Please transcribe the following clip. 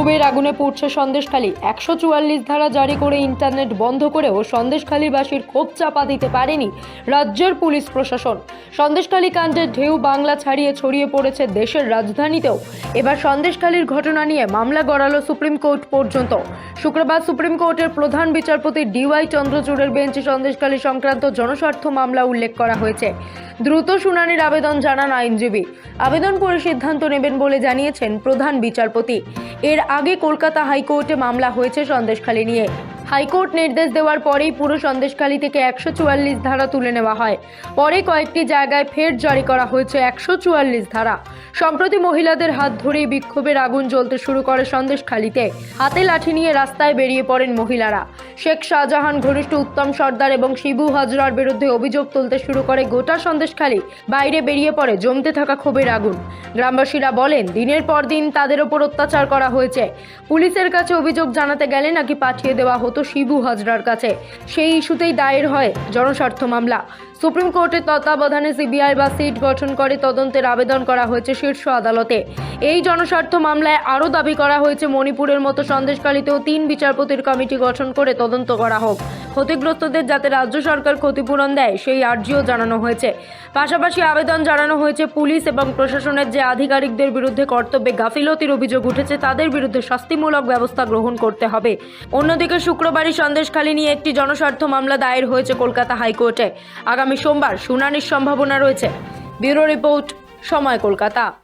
ক্ষোভের আগুনে পুড়ছে সন্দেশখালী। একশো চুয়াল্লিশ ধারা জারি করে ইন্টারনেট বন্ধ করেও সন্দেশখালীবাসীর ক্ষোভ চাপা দিতে পারেনি রাজ্যের পুলিশ প্রশাসন। সন্দেশখালী কাণ্ডের ঢেউ বাংলা ছাড়িয়ে ছড়িয়ে পড়েছে দেশের রাজধানীতেও। এবার সন্দেশখালীর ঘটনা নিয়ে মামলা গড়ালো সুপ্রিম কোর্ট পর্যন্ত। শুক্রবার সুপ্রিম কোর্টের প্রধান বিচারপতি ডিওয়াই চন্দ্রচূড়ের বেঞ্চে সন্দেশখালী সংক্রান্ত জনস্বার্থ মামলা উল্লেখ করা হয়েছে। দ্রুত শুনানির আবেদন জানান আইনজীবী। আবেদন করে সিদ্ধান্ত নেবেন বলে জানিয়েছেন প্রধান বিচারপতি। এর আগে কলকাতা হাইকোর্টে মামলা হয়েছে সন্দেশখালী নিয়ে। হাইকোর্ট নির্দেশ দেওয়ার পরেই পুরো সন্দেশখালী থেকে একশো চুয়াল্লিশ ধারা তুলে নেওয়া হয়। পরে কয়েকটি জায়গায় ফের জারি করা হয়েছে একশো চুয়াল্লিশ ধারা। সম্প্রতি মহিলাদের হাত ধরেই বিক্ষোভের আগুন জ্বলতে শুরু করে সন্দেশখালীতে। হাতে লাঠি নিয়ে রাস্তায় বেরিয়ে পড়েন মহিলারা। শেখ শাহজাহান, ঘনিষ্ঠ উত্তম সর্দার এবং শিবু হাজরার বিরুদ্ধে অভিযোগ তুলতে শুরু করে গোটা সন্দেশখালী। বাইরে বেরিয়ে পড়ে জমতে থাকা ক্ষোভের আগুন। গ্রামবাসীরা বলেন, দিনের পর দিন তাদের ওপর অত্যাচার করা হয়েছে। পুলিশের কাছে অভিযোগ জানাতে গেলে নাকি পাঠিয়ে দেওয়া হতো শিবু হাজরার কাছে। সেই ইস্যুতেই দায়ের হয় জনস্বার্থ মামলা। সুপ্রিম কোর্টের তত্ত্বাবধানে সিবিআই বা সিট গঠন করে তদন্তের আবেদন করা হয়েছে শীর্ষ আদালতে। এই জনস্বার্থ মামলায় আরও দাবি করা হয়েছে মণিপুরের মতো সন্দেশকালীতেও তিন বিচারপতির কমিটি গঠন করে তদন্ত করা হোক। ক্ষতিগ্রস্তদের যাতে রাজ্য সরকার ক্ষতিপূরণ দেয়, সেই আর্জিও জানানো হয়েছে। পাশাপাশি আবেদন জানানো হয়েছে পুলিশ এবং প্রশাসনের যে আধিকারিকদের বিরুদ্ধে কর্তব্যে গাফিলতির অভিযোগ উঠেছে, তাদের বিরুদ্ধে শাস্তিমূলক ব্যবস্থা গ্রহণ করতে হবে। অন্যদিকে শুক্রবারই সন্দেশখালী নিয়ে একটি জনস্বার্থ মামলা দায়ের হয়েছে কলকাতা হাইকোর্টে। আগামী সোমবার শুনানির সম্ভাবনা রয়েছে। ব্যুরো রিপোর্ট, সময় কলকাতা।